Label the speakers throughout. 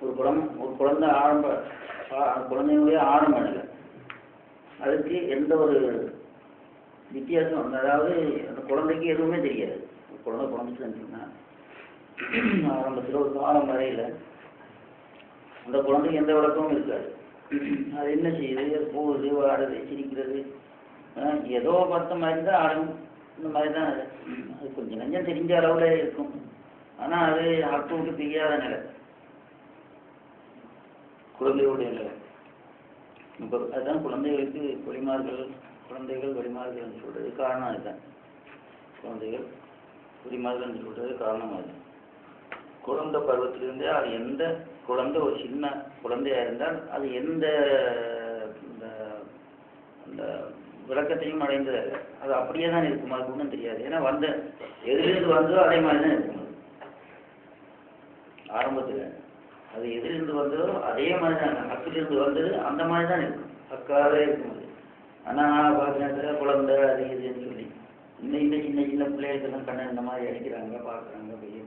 Speaker 1: ஒரு குழந்தை ஒரு குழந்தை ஆரம்ப ஆ- குழந்தையுடைய ஆரம்ப நிலை அதுக்கு எந்த ஒரு வித்தியாசம் அதாவது அந்த குழந்தைக்கு எதுவுமே தெரியாது. ஒரு குழந்தை குழந்தைச்சுன்னு சொன்னா ஆரம்பத்தில் ஒரு காலம் வரையில் அந்த குழந்தைக்கு எந்த விளக்கமும் இருக்காது. அது என்ன செய்யுது? போகுது ஆடுது சிரிக்கிறது. ஏதோ பார்த்த மாதிரி தான் ஆடும். இந்த மாதிரி தான் அது. அது கொஞ்சம் நஞ்சம் தெரிஞ்ச அளவில் இருக்கும். ஆனால் அது ஹக்கு விட்டு தெரியாத நிலை. குழந்தையுடைய நிலை. இப்போ அதுதான் குழந்தைகளுக்கு குடிமார்கள் குழந்தைகள் வழிமார்கள் சொல்கிறது காரணம் அதுதான். குழந்தைகள் வழிமார்கள் சொல்கிறது காரணம் அதுதான். குழந்தை பருவத்திலிருந்தே அது எந்த குழந்தை ஒரு சின்ன குழந்தையா இருந்தால் அது எந்த இந்த அந்த விளக்கத்தையும் அடைந்தது அது அப்படியே தான் இருக்கும் அது ஒன்றும் தெரியாது. ஏன்னா வந்த எதிலிருந்து வந்ததோ அதே மாதிரி தான் இருக்கும். ஆரம்பத்தில். அது எதிலிருந்து வந்ததோ அதே மாதிரி தான் ஹக்கிலிருந்து வந்தது அந்த மாதிரி தான் இருக்கும். ஹக்காகவே இருக்கும் அது. ஆனால் பார்க்குற குழந்தை அது இதுன்னு சொல்லி. இன்னும் இந்த சின்ன சின்ன பிள்ளைகளுக்கெல்லாம் கண்ணை இந்த மாதிரி அடிக்கிறாங்க பார்க்குறாங்க பெரிய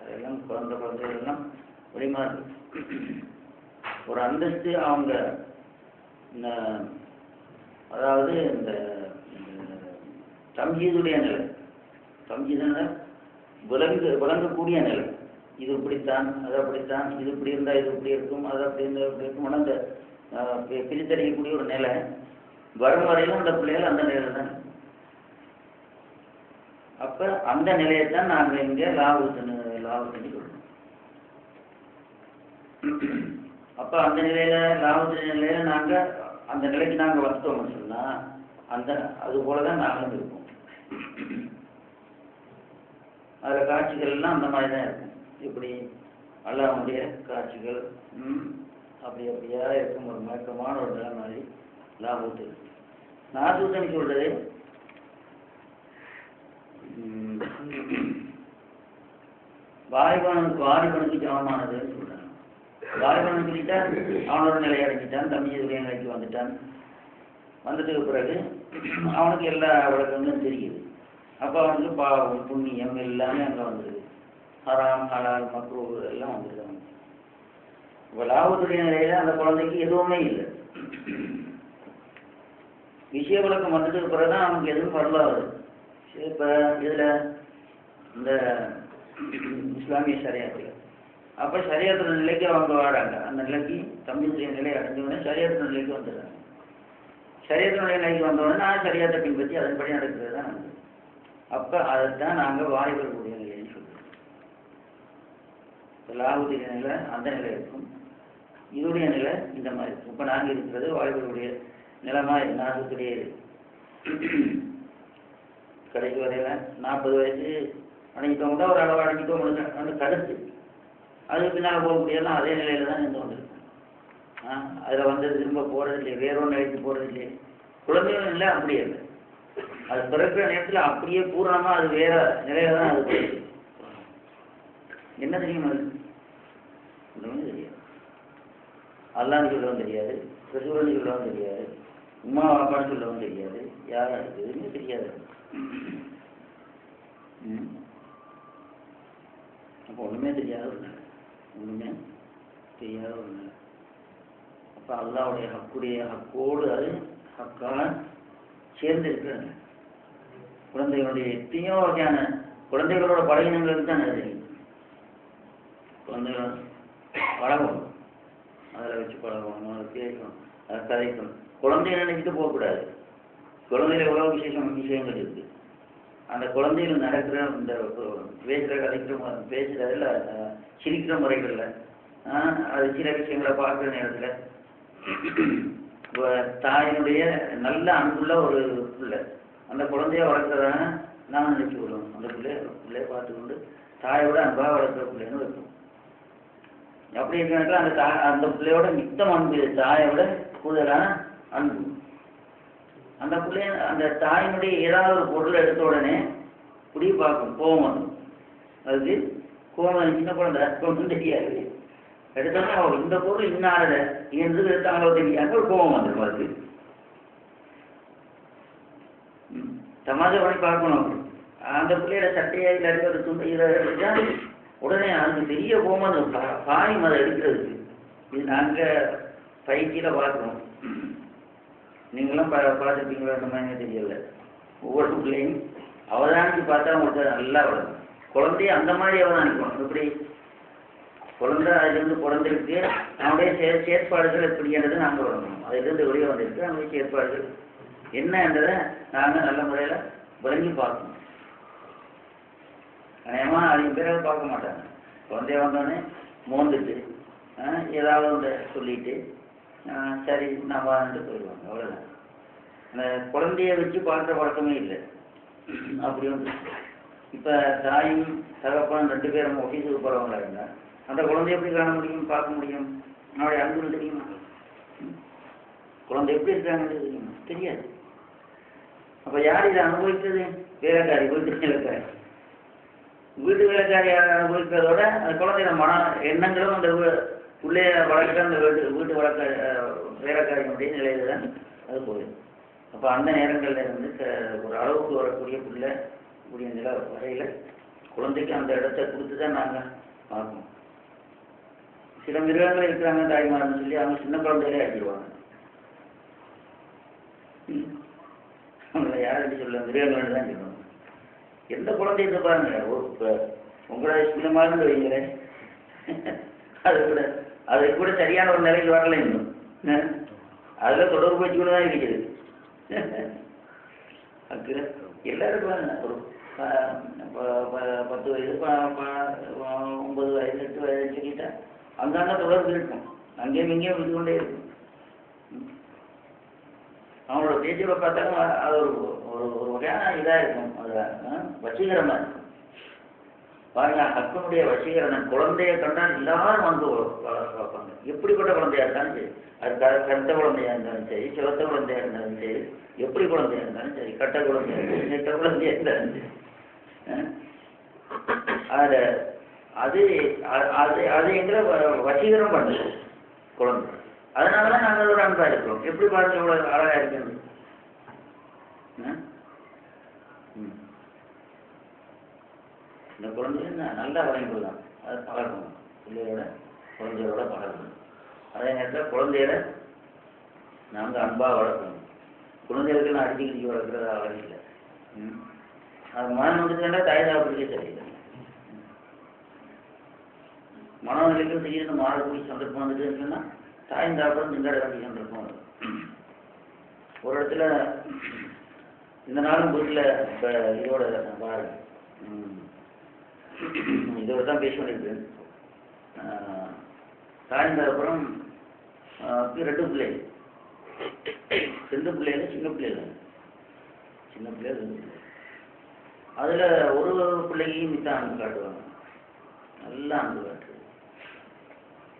Speaker 1: அதெல்லாம் குழந்த குழந்தைகள்லாம் வெளிமாறு ஒரு அந்தஸ்து அவங்க இந்த அதாவது இந்த தம்ஜீதுடைய நிலை. தம்ஜீதுன்னா விளங்கு விளங்கக்கூடிய நிலை. இது இப்படித்தான் அது அப்படித்தான் இது இப்படி இருந்தால் இது இப்படி இருக்கும் அது அப்படி இருந்தால் இப்படி இருக்கும் அந்த பிரித்தறியக்கூடிய ஒரு நிலை. வரும் வரையிலும் அந்த பிள்ளைகள் அந்த நிலையில் தான் அப்ப அந்த நிலையை தான் நாங்கள் இங்கே லாபத்தின் லாபத்தின் சொல்றோம். அப்ப அந்த நிலையில லாபத்தின் நிலையில நாங்க அந்த நிலைக்கு நாங்க வந்துட்டோம்னு சொன்னா அந்த அது போலதான் நாங்களும் இருப்போம். அதுல காட்சிகள் எல்லாம் அந்த மாதிரி தான் இருக்கும். இப்படி அல்லாவுடைய காட்சிகள் ம், அப்படி அப்படியா இருக்கும் ஒரு மயக்கமான ஒரு நிலை மாதிரி லாபத்து நாசூசன் சொல்றது ம், வாலிபனுக்கு வாலிபனுக்கு சமமானதுன்னு சொல்றாங்க. வாலிபன் சொல்லிட்டா அவனோட நிலையை அடைஞ்சிட்டான் தம்பியுடைய நிலைக்கு வந்துட்டான். வந்துட்டு பிறகு அவனுக்கு எல்லா விளக்கங்களும் தெரியுது. அப்போ அவனுக்கு பாவம் புண்ணியம் எல்லாமே அங்கே வந்துருக்கு ஹராம் ஹலால் மக்ரூ எல்லாம் வந்துருக்காங்க. இப்போ லாபத்துடைய நிலையில அந்த குழந்தைக்கு எதுவுமே இல்லை. விஷய விளக்கம் வந்ததுக்கு பிறகு தான் அவனுக்கு எதுவும் வரலாது சரி இப்போ இதில் இந்த இஸ்லாமிய சரியாத்துல அப்போ சரியாத்துல நிலைக்கு அவங்க வராங்க. அந்த நிலைக்கு தம்பியுடைய நிலை அடைஞ்சவுடனே சரியாத்துல நிலைக்கு வந்துடுறாங்க. சரியத்தினுடைய நிலைக்கு வந்தவுடனே நான் சரியாத்தை பின்பற்றி அதன்படி நடக்கிறது தான் நமக்கு அப்போ அதைத்தான் நாங்கள் வாலிபர்களுடைய நிலைன்னு சொல்லுவோம் இப்போ நிலை அந்த நிலை இருக்கும். இதோடைய நிலை இந்த மாதிரி இருக்கும். இப்போ நாங்கள் இருக்கிறது. வாலிபர்களுடைய நிலமா நாசத்துடைய கடைசி வரையில் நாற்பது வயசு அடைஞ்சிட்டவங்க ஒரு அளவு அடைஞ்சிட்டவங்க அந்த கருத்து அதுக்கு பின்னால் போக போகக்கூடியெல்லாம் அதே நிலையில் தான் இருந்து வந்திருக்கும் ஆ அதில் வந்து திரும்ப போகிறது இல்லையே. வேற ஒன்று அழைத்து போகிறது இல்லையே. குழந்தைகளும் இல்லை அப்படியே இல்லை. அது பிறக்கிற நேரத்தில் அப்படியே பூரணமாக அது வேற நிலையில தான் அது போயிடுது என்ன தெரியும் அது? ஒன்றுமே தெரியாது. அல்லான்னு சொல்லவும் தெரியாது ரசூலன்னு சொல்லவும் தெரியாது உமா வாப்பான்னு சொல்லவும் தெரியாது யார் எதுவுமே தெரியாது. அப்போ ஒன்றுமே தெரியாத ஒரு நிலை. ஒன்றுமே தெரியாத ஒரு நிலை. அப்போ அல்லாவுடைய ஹக்குடைய ஹக்கோடு அது ஹக்கான சேர்ந்து இருக்கிறாங்க குழந்தைகளுடைய எத்தனையோ வகையான குழந்தைகளோட பழகினங்களுக்கு தான் அது தெரியும் பழகும் அதில் வச்சு பழகணும் அதை பேசணும் அதை கதைக்கணும். குழந்தைய நினைச்சிட்டு போகக்கூடாது. குழந்தையில எவ்வளோ விசேஷம் விஷயங்கள் இருக்கு. அந்த குழந்தைகள் நடக்கிற இந்த பேசுகிற கதைக்கிற பேசுகிறதில் பேசுறதுல சிரிக்கிற முறைகளில் அது சில விஷயங்களை பார்க்குற நேரத்தில் தாயினுடைய நல்ல அன்புள்ள ஒரு பிள்ளை அந்த குழந்தைய வளர்க்குறதான நான் நினைச்சு விடுவோம் அந்த பிள்ளைய பிள்ளைய பார்த்துக்கொண்டு தாயோட அன்பாக வளர்க்குற பிள்ளைன்னு வைப்போம். அப்படி இருக்கிற அந்த தா அந்த பிள்ளையோட மித்தம் அன்பு தாயோட கூடுதலான அன்பு. அந்த பிள்ளைய அந்த தாயினுடைய ஏதாவது ஒரு பொருளை எடுத்த உடனே குடி பார்க்கும் கோபம் வந்துடும். அதுக்கு கோபம் சின்ன குழந்தை ஒன்றும் தெரியாது. எடுத்தோடனே அவள் இந்த பொருள் இன்னாரத என்று எடுத்தாங்களோ தெரியாத ஒரு கோபம் வந்துடும் அதுக்கு. ம். தமாஷா பண்ணி பார்க்கணும். அந்த பிள்ளையோட சட்டையை இருக்கிற ஒரு துண்டு இதை உடனே அதுக்கு தெரிய போகும்போது பா- பாயும் எடுக்கிறதுக்கு. இது நாங்கள் பயிற்சியில் பார்க்குறோம் நீங்களும் பா பார்த்துருப்பீங்களா? அந்த மாதிரி தெரியல. ஒவ்வொரு பிள்ளையும் அவதானிச்சு பார்த்தா உங்களுக்கு நல்லா வளரும். குழந்தைய அந்த மாதிரி அவதானிக்கணும். எப்படி? குழந்தை அதுலேருந்து பிறந்திருக்கு. நம்முடைய சே செயற்பாடுகள் எப்படின்றது நாங்கள் வரணும் அதுலேருந்து வெளியே வந்திருக்கு? நம்முடைய செயற்பாடுகள் என்னன்றதை நாங்கள் நல்ல முறையில் விளங்கி பார்க்கணும். அநேகமாக அதிகம் பேர் பார்க்க மாட்டாங்க. குழந்தைய வந்தோடனே மோந்துட்டு ஆ, ஏதாவது ஒன்று சொல்லிட்டு சரி நான் வாழ்ந்துட்டு போயிடுவாங்க. அவ்வளோதான் அந்த குழந்தைய வச்சு பார்க்குற பழக்கமே இல்லை. அப்படி வந்து இப்போ தாயும் தகப்பனும் ரெண்டு பேரும் ஆஃபீஸுக்கு போகிறவங்களா இருந்தால் அந்த குழந்தைய எப்படி காண முடியும் பார்க்க முடியும்? அவனுடைய அன்புன்னு தெரியுமா? ம்? குழந்தை எப்படி இருக்காங்கன்னு தெரியுமா? தெரியாது. அப்போ யார் இதை அனுபவிக்கிறது வேலைக்காரி போய் வேலைக்காரி. வீட்டு வேலைக்காரியாக அனுபவிக்கிறதோட அந்த குழந்தைய மன எண்ணங்களும் அந்த உள்ளே பிள்ளைய வளர்க்க அந்த வீட்டு வீட்டு வளர்க்க வேலைக்காரியினுடைய நிலையில தான் அது போயிடும் அப்போ அந்த நேரங்களில் இருந்து ஒரு அளவுக்கு வரக்கூடிய பிள்ளை கூடிய நில வரையில் குழந்தைக்கு அந்த இடத்த கொடுத்து தான் நாங்கள் பார்க்கணும். சில மிருகங்கள் இருக்கிறாங்க தாய்மார்னு சொல்லி அவங்க சின்ன குழந்தையிலே ஆக்கிடுவாங்க. ம். அவங்கள யாரும் சொல்ல மிருகங்கள் தான் சொல்லுவாங்க. எந்த குழந்தைய பாருங்க? ஒரு இப்போ உங்களோட சின்னமாக இருந்து வைங்களேன். அது கூட அது கூட சரியான ஒரு நிலையில் வரல இன்னும். அதில் அதுல தொடர்பு வச்சுக்கூட தான் இருக்குது. அது எல்லாருக்கும் வேணும். ஒரு பத்து வயது ஒன்பது வயது எட்டு வயது சொல்லிட்டா அங்கங்க தொடர்பு இருக்கும். அங்கேயும் இங்கேயும் இருந்து கொண்டே இருக்கும். அவங்களோட பேச்சுகளை பார்த்தாலும் அது ஒரு ஒரு ஒரு வகையான இதாக இருக்கும். அது ஆ, இருக்கும். பாருங்க அக்கனுடைய வசீகரணம் குழந்தைய கண்டால் எல்லாரும் வந்து பார்ப்பாங்க எப்படிப்பட்ட குழந்தையா இருந்தாலும் சரி. அது க- கருத்த குழந்தையா இருந்தாலும் சரி சிவத்த குழந்தையா இருந்தாலும் சரி எப்படி குழந்தையா இருந்தாலும் சரி கட்ட குழந்தையா இருந்தாலும் நெட்ட குழந்தையா இருந்தாலும் சரி. அது அது அது அது எங்களை வ- வசீகரம் பண்ணுது குழந்தை. அதனால தான் நாங்கள் ஒரு அன்பாக இருக்கிறோம். எப்படி பார்த்து இவ்வளோ அழகாக இருக்கிறது? இந்த குழந்தைய ந- நல்லா வளர்ந்துடலாம் அது பழகணும் பிள்ளையோட குழந்தையோட பழகணும் அதே நேரத்தில் குழந்தையோட நாங்கள் அன்பாக வளர்க்கணும். குழந்தைகளுக்கு நான் அடிச்சு கிடிச்சு வளர்க்குறது அழகு இல்லை ம். அது மனம் வந்துச்சுன்னா தாய் தாப்படிக்கே சரியில்லை மனநிலைக்கும் திடீர்னு மாறக்கூடிய சந்தர்ப்பம் வந்துட்டு இருக்குன்னா தாயும் தாப்படம் திண்டாட வேண்டிய சந்தர்ப்பம் ஒரு இடத்துல இந்த நாளும் வீட்டில் இப்போ இதோட பாருங்க. ம். இதோட தான் பேச வேண்டியது தாய்ந்த ரெண்டு பிள்ளைகள் ரெண்டு பிள்ளைகள் சின்ன பிள்ளைகள் சின்ன பிள்ளைகள் ரெண்டு பிள்ளைகள் அதில் ஒரு பிள்ளைக்கு மித்த அன்பு காட்டுவாங்க. நல்லா அன்பு காட்டுறது.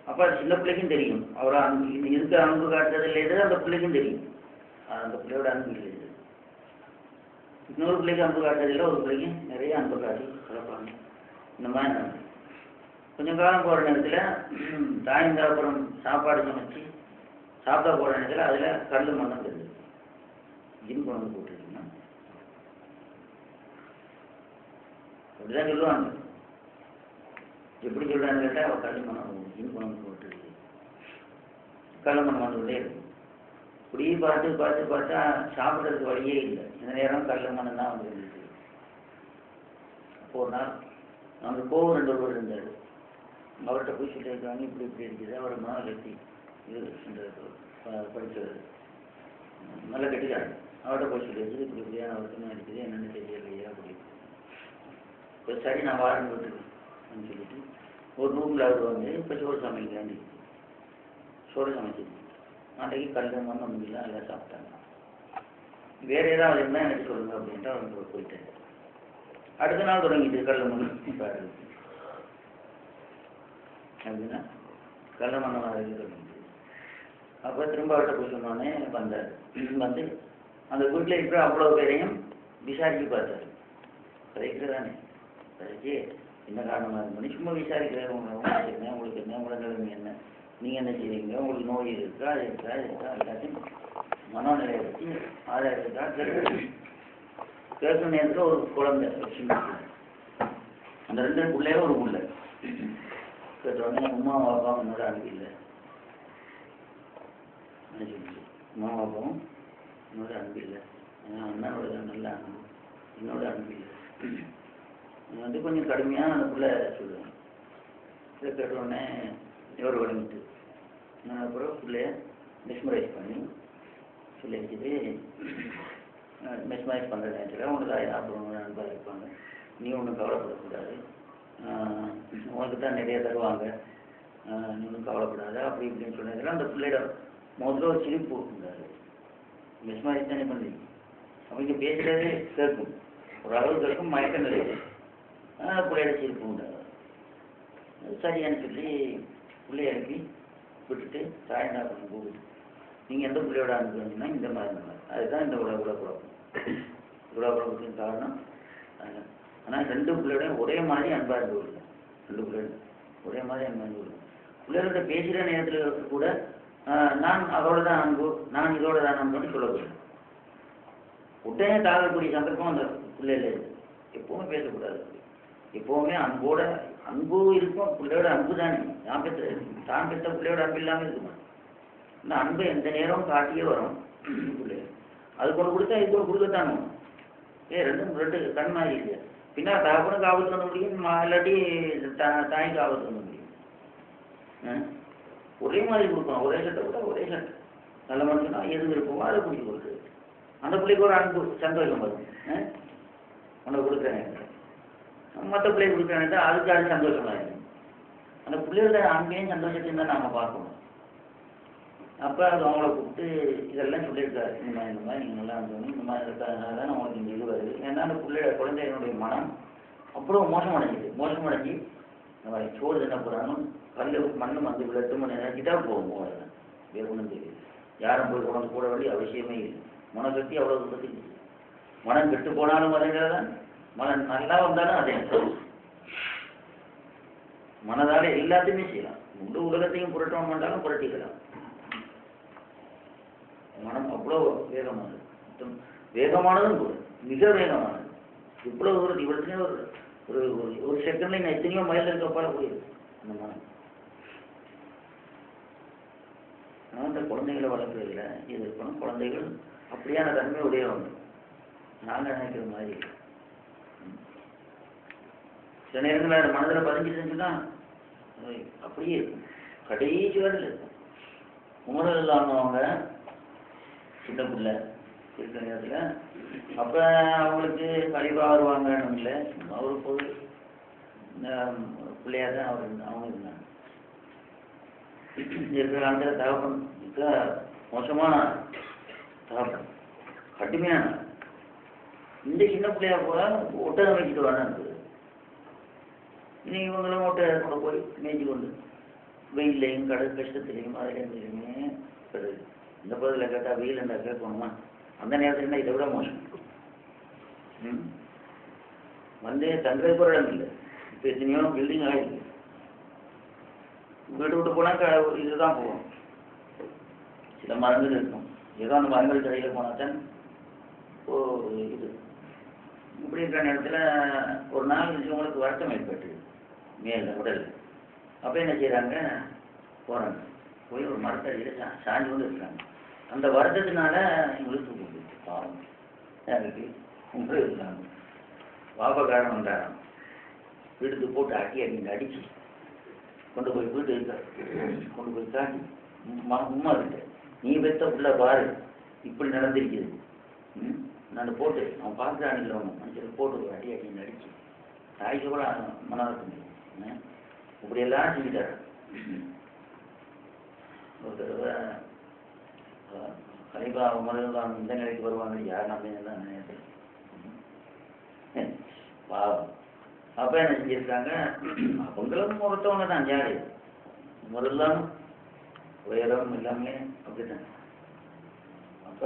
Speaker 1: அப்போ சின்ன பிள்ளைக்கும் தெரியும். அவர் அன்பு இருக்க அன்பு காட்டுறது இல்லையது அந்த பிள்ளைக்கும் தெரியும். அந்த பிள்ளையோட அன்பு இல்லை இன்னொரு பிள்ளைக்கு அன்பு காட்டுறதில்ல ஒரு பிள்ளைக்கு நிறைய அன்பு காட்டி வளர்ப்பாங்க. இந்த மாதிரி நடக்கும். கொஞ்சம் காலம் போகிற நேரத்தில் தாயந்தாபுரம் சாப்பாடு சமைச்சு சாப்பிட போகிற நேரத்தில் அதில் கல் மண்ணம் தெரியுது ஜிம் குழம்பு போட்டுருக்குன்னா அப்படிதான் சொல்லுவாங்க. எப்படி சொல்கிறாங்க கேட்டால் அவள் கல் மண்ணம் ஜிம் குழம்பு போட்டுருக்கு கல் மண்ணம் வந்துகிட்டே இருக்கும் இப்படி பார்த்து பார்த்து பார்த்தா சாப்பிட்றதுக்கு வழியே இல்லை. இந்த நேரம் கல் மனம் தான் வந்து இருந்துச்சு. அப்போ ஒரு நாள் அங்கே கோவம் ரெண்டு ஒருவர் இருந்தார். அவர்கிட்ட போய் சொல்லியிருக்காங்க இப்படி இப்படி இருக்குது அவர் மனம் கட்டி இது படித்தவர் ப- நல்லா கட்டிக்காரு அவர்கிட்ட போய் சொல்லியிருக்கு இப்படி இப்படியான வருத்தமாக இருக்குது என்னென்னு தெரியலையா அப்படி. இப்போ சரி நான் வாரம் விட்டுருக்கேன் அப்படின்னு சொல்லிட்டு ஒரு ரூமில் அவர் வந்து இப்போ சோறு சமைக்கலான்னு சோறு சமைச்சிருக்கேன். அன்றைக்கு கல்ல மண் முடியல எல்லாம் சாப்பிட்டாங்க வேற ஏதாவது இருந்தால் எனக்கு சொல்லுங்க அப்படின்ட்டு அவங்க போயிட்டாங்க அடுத்த நாள் தொடங்கிட்டு கல்ல மண் பாரு அப்படின்னா கல்ல மண்ண மாதிரி தொடங்கிட்டு அப்போ திரும்ப அவர்கிட்ட போய் சொன்னோடனே வந்தார் வந்து அந்த வீட்டில் இருக்கிற அவ்வளோ பேரையும் விசாரிச்சு பார்த்தாரு கதைக்கிறதானே கதைச்சு என்ன காரணமாக இருக்குன்னு சும்மா விசாரிக்கிறேன் உங்களுக்கு என்ன உங்களுக்கு என்ன உங்களோட நிலைமை என்ன நீங்கள் என்ன செய்வீங்க? உங்களுக்கு நோய் இருக்கா அது இருக்கா இருக்கா? எல்லாத்தையும் மனநிலையை வச்சு ஆதாரம் இருக்கா கேட்க நேரத்தில் ஒரு குழந்தை ஒரு அந்த ரெண்டு பிள்ளையே ஒரு பிள்ளை. கேட்டோடனே உமா பாப்பா உன்னோட அன்பு இல்லை. சொல்லிச்சு? உமா பாப்பாவும் உன்னோட அன்பு இல்லை. ஏன்னா அண்ணனோட தான் நல்ல அன்பு என்னோட அன்பு இல்லை. வந்து கொஞ்சம் கடுமையாக அந்த பிள்ளை சொல்லுவேன். இதை கேட்டோடனே இவர் வழங்கிட்டு நான் அப்புறம் பிள்ளைய மிஸ்மரைஸ் பண்ணி சொல்லிடுச்சுது மெஸ்மரைஸ் பண்ணுற நேரத்தில் உனக்கு தான் அப்புறம் நண்பர் இருப்பாங்க. நீ ஒன்றும் கவலைப்படக்கூடாது. உனக்கு தான் நிறைய தருவாங்க. நீ ஒன்றும் கவலைப்படாத அப்படி இப்படின்னு சொன்னதில் அந்த பிள்ளையோட முதல்ல ஒரு சிரிப்பு இருந்தாரு மெஸ்மரைஸ் தானே பண்ணுறீங்க அவங்க பேசுகிறதே கேட்கும் ஒரு அளவு கேட்கும் மயக்கம் நிறைய ஆஹ் பிள்ளையோட சிரிப்பு உண்டாரு சரியான்னு சொல்லி பிள்ளைய அனுப்பி விட்டுட்டு சாயந்தரம் பண்ண நீங்கள் எந்த பிள்ளையோட அனுப்புறீங்கன்னா இந்த மாதிரி இந்த மாதிரி. அதுதான் இந்த உலக உலக குழப்பம். உலக குழப்பத்தின் காரணம் ஆனால் ரெண்டு பிள்ளையோட ஒரே மாதிரி அன்பாக இருந்து ரெண்டு பிள்ளைகள் ஒரே மாதிரி அன்பாக இருந்து கொள்ளுங்க பிள்ளைகளோட பேசுகிற நேரத்தில் கூட நான் அதோட தான் அன்பு நான் இதோட தான் அன்புன்னு சொல்லக்கூடாது. உடனே தாழக்கூடிய சந்தர்ப்பம் அந்த பிள்ளையில இருக்கு. எப்பவுமே பேசக்கூடாது. எப்பவுமே அன்போட அன்பு இருக்கும் பிள்ளையோட அன்பு தானே. நான் பெற்ற தான் பெற்ற பிள்ளையோட அன்பு இல்லாமல் இருக்குமா இந்த அன்பு எந்த நேரம் காட்டியே வரும் பிள்ளை. அது கொண்டு கொடுத்தா இது கொண்டு கொடுக்கத்தானே? ஏ ரெண்டும் ரெண்டு கண் மாதிரி இல்லையா பின்னா தகப்பனும் காவல் தந்த முடியும் மா- இல்லாட்டி தாய் காவல் தந்த முடியும். ஆ? ஒரே மாதிரி கொடுக்கணும் ஒரே சட்டை கூட ஒரே சட்டை. நல்ல மனுஷனா எது விருப்பமோ அதை பிடிச்சி கொடுக்குறது அந்த பிள்ளைக்கு ஒரு அன்பு சந்தோஷம் வரும். ஆ? உனக்கு கொடுக்குறேன். மற்ற பிள்ளை கொடுக்குறேன் அதுக்கு அது சந்தோஷமா இருக்கும் அந்த பிள்ளைகளோட அன்பையும் சந்தோஷத்தையும் தான் நாம் பார்க்கணும். அப்போ அது அவங்கள கூப்பிட்டு இதெல்லாம் சொல்லியிருக்காரு. இந்த மாதிரி இந்த மாதிரி நீங்கள் நல்லா இருந்தோம் இந்த மாதிரி இருக்கிறதுனால தான் உங்களுக்கு இங்கே இது வருது. ஏன்னா அந்த பிள்ளைய குழந்தைகளுடைய மனம் அவ்வளோ மோசமடைஞ்சிது. மோசமடைஞ்சு இந்த மாதிரி சோறு என்ன போகிறாங்க கல் மண்ணு வந்து விளட்டு மணி நினைச்சு தான் போகும் போகிறது வேறு ஒன்றும் தெரியுது யாரும் போய் உடம்பு போட வேண்டிய அவசியமே இல்லை. மனசக்தி அவ்வளோ கட்டி மனம் கெட்டு போனாலும் அதேதான் மனம் நல்லா வந்தாலும் அதே மனதால எல்லாத்தையுமே செய்யலாம். முழு உலகத்தையும் புரட்டணும் மாட்டாலும் புரட்டிக்கலாம். மனம் அவ்வளோ வேகமானது. மொத்தம் வேகமானதும் கூட மிக வேகமானது. இவ்வளவு தூரம் இவ்வளோ ஒரு ஒரு ஒரு- ஒரு செகண்ட்ல நான் எத்தனையோ மைல் இருக்க போல போயிடுது அந்த மனம். ஆனால் இந்த குழந்தைகளை வளர்க்குறதுல இது இருக்கணும் குழந்தைகள் அப்படியான தன்மை உடையவங்க. நாங்கள் நினைக்கிற மாதிரி சில நேரங்கள் அது மனதில் பதிஞ்சிருந்துச்சுன்னா அப்படியே இருக்கும். கடைசி வரல இருக்கும். உணர்வு இல்லாமவங்க சின்ன பிள்ளை இருக்கிற நேரத்தில் அப்போ அவங்களுக்கு கழிவாக வருவாங்கன்னு இல்லை. அவர் ஒரு பொது பிள்ளையாக தான் அவர் அவங்க இருந்தாங்க. இருக்கிற அந்த தகப்பன் மிக மோசமான தகப்பன் கடுமையான. இந்த சின்ன பிள்ளையாக போல ஒட்டகம் வச்சுட்டு வேணாம் இனி இவங்களும் ஒட்டகத்தை கொண்டு போய் மேய்ச்சி கொண்டு வெயிலையும் கடல் கஷ்டத்துலையும் அதிலேயுமே பெறுது இந்த பகுதியில் கேட்டால் வெயில் என்ன கேட்கணுமா அந்த நேரத்துல இதை விட மோசம் ம் வந்து தங்குறதுக்கு ஒரு இடம் இல்லை இப்போ எத்தனையோ பில்டிங் ஆகிருக்கு வீடு விட்டு போனால் இதுதான் போகும் சில மரங்கள் இருக்கும் ஏதோ அந்த மரங்கள் கடையில் போனால் தான் ஓ இது இப்படி இருக்கிற நேரத்தில் ஒரு நாள் இவங்களுக்கு வருத்தம் ஏற்பட்டு மேல உடல். அப்போ என்ன செய்கிறாங்க போகிறாங்க போய் ஒரு மரத்தடியில் சா சாஞ்சி கொண்டு இருக்காங்க அந்த வருத்தத்தினால இவங்களுக்கு தூக்கம் பாவம். எனக்கு உங்களுக்கு இருக்காங்க பாபகாரம் வந்தாராம். வீட்டுக்கு போட்டு அடி அடிங்க அடிச்சு கொண்டு போய் வீட்டு இருக்க கொண்டு போய் காட்டி உமா இருக்க நீ பெத்த உள்ள பாரு. இப்படி நடந்திருக்குது. ம்? நான் போட்டு அவன் பார்க்குறான் இல்லை அவன் மனுஷன் போட்டு ஒரு அடி அடி அடிச்சு தாய்க்கு கூட மனம் முடியும் இப்படியெல்லாம் செஞ்சுட்டாரு ஒரு தடவை கலிபா உமரெல்லாம் இந்த நிலைக்கு வருவாங்க. யார் நம்ம தான் நினைக்கிறேன் பாவம். அப்ப என்ன செஞ்சிருக்காங்க? அவங்களும் ஒருத்தவங்க தான் யாரு? முதல்லாம் உயரம் எல்லாமே அப்படிதான் அப்ப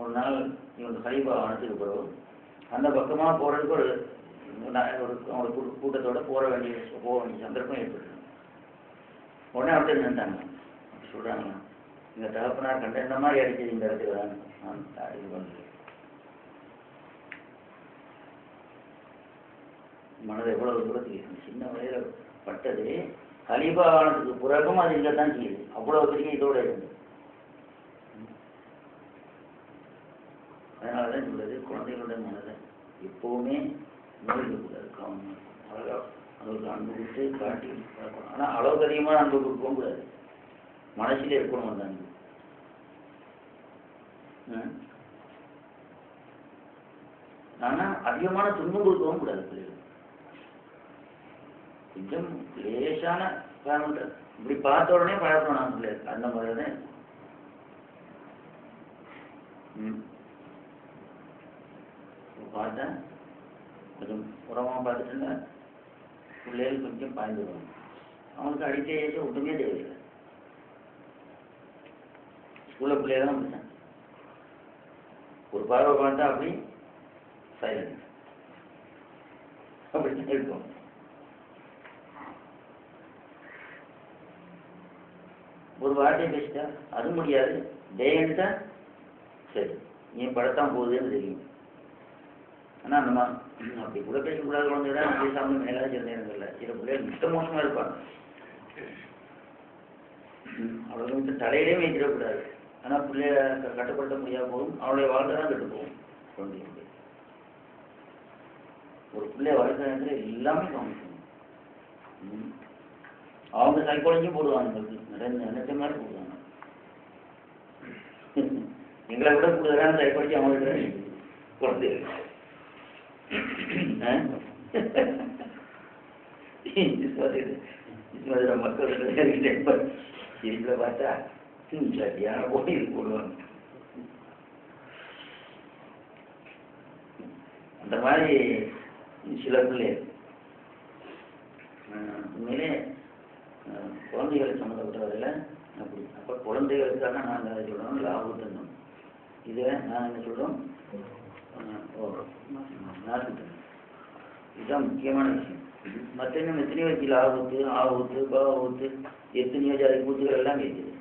Speaker 1: ஒரு நாள் இவங்க கலிபா அனுப்பிட்டு பிறகு அந்த பக்கமா போறதுக்கு ஒரு ஒரு அவங்க கூட்டத்தோட போற வேண்டிய போக வேண்டிய சந்தர்ப்பம் ஏற்பட்டு உடனே அவர்கிட்ட நின்றாங்க சொல்றாங்க. இந்த தகப்பனார் கண்ட இந்த மாதிரி அடிச்சது இந்த இடத்துல. தான் நான் இது பண்ணுறேன் மனதை எவ்வளவு தூரத்துக்கு சின்ன வயதில் பட்டது கலிபா ஆனதுக்கு பிறகும் அது தான் செய்யுது. அவ்வளவு பெரிய இதோட இருந்து. அதனால தான் சொல்றது குழந்தைகளுடைய மனதை எப்பவுமே அவருக்கு அன்பு கொடுத்து காட்டி வளர்க்கணும் ஆனால் அளவுக்கு அதிகமாக அன்பு கொடுக்கவும் கூடாது. மனசில் இருக்கணும் அந்த அன்பு. ஆனால் அதிகமான துன்பம் கொடுக்கவும் கூடாது பிள்ளைகளுக்கு. கொஞ்சம் லேசான காரணம் இப்படி பார்த்த உடனே பழக்கணும் நான் பிள்ளைகள் அந்த மாதிரி தான் இருக்கும். ம் கொஞ்சம் உரமாக பார்த்துட்டுன்னா பிள்ளைகள் கொஞ்சம் பாய்ந்துடுவாங்க அவங்களுக்கு அடித்தே ஏற்ற ஒன்றுமே தேவையில்லை ஸ்கூலில் பிள்ளைகள் அப்படிதான் ஒரு பார்வை பார்த்தா அப்படி சைலண்ட் அப்படித்தான் இருக்கும். ஒரு வார்த்தையை பேசிட்டா அது முடியாது. டே எடுத்தா சரி. நீ படத்தான் போகுதுன்னு தெரியும். ஆனால் நம்ம அப்படி கூட பேசக்கூடாது குழந்தைகள் தான் பேசாமல் மேலே சில நேரங்களில் சில பிள்ளைகள் மிக மோசமாக இருப்பாங்க. அவ்வளோ மிச்சம் தலையிலே மேய்ச்சிடக்கூடாது. ஆனால் பிள்ளைய கட்டுப்படுத்த முடியாத போதும் அவளுடைய வாழ்க்கை தான் கெட்டு போகும் குழந்தைகளுக்கு. ஒரு பிள்ளைய வளர்க்குற நேரத்தில் எல்லாமே கவனிக்கணும். அவங்க சைக்காலஜியும் போடுவாங்க உங்களுக்கு நினைச்ச மாதிரி போடுவாங்க. எங்களை விட கூடுதலான சைக்காலஜி அவங்களுக்கு குழந்தைகள் ஆ? இது சொல்லுது. இது மாதிரி மக்கள் சிரிப்பில் பார்த்தா சரியான போய் போடுவாங்க. அந்த மாதிரி சில பிள்ளைகள் உண்மையிலே ஆஹ் குழந்தைகளை அப்படி. அப்போ குழந்தைகளுக்காக நாங்கள் அதை சொல்கிறோம் தந்தோம் இதை நான் என்ன சொல்கிறோம் ஓ நாட்டுத்தன்னம் இதுதான் முக்கியமான விஷயம். மற்ற இன்னும் எத்தனையோ வச்சு ஆபத்து ஆபத்து பாவத்து எத்தனையோ ஜாதி கூத்துகள் எல்லாம் இருக்குது.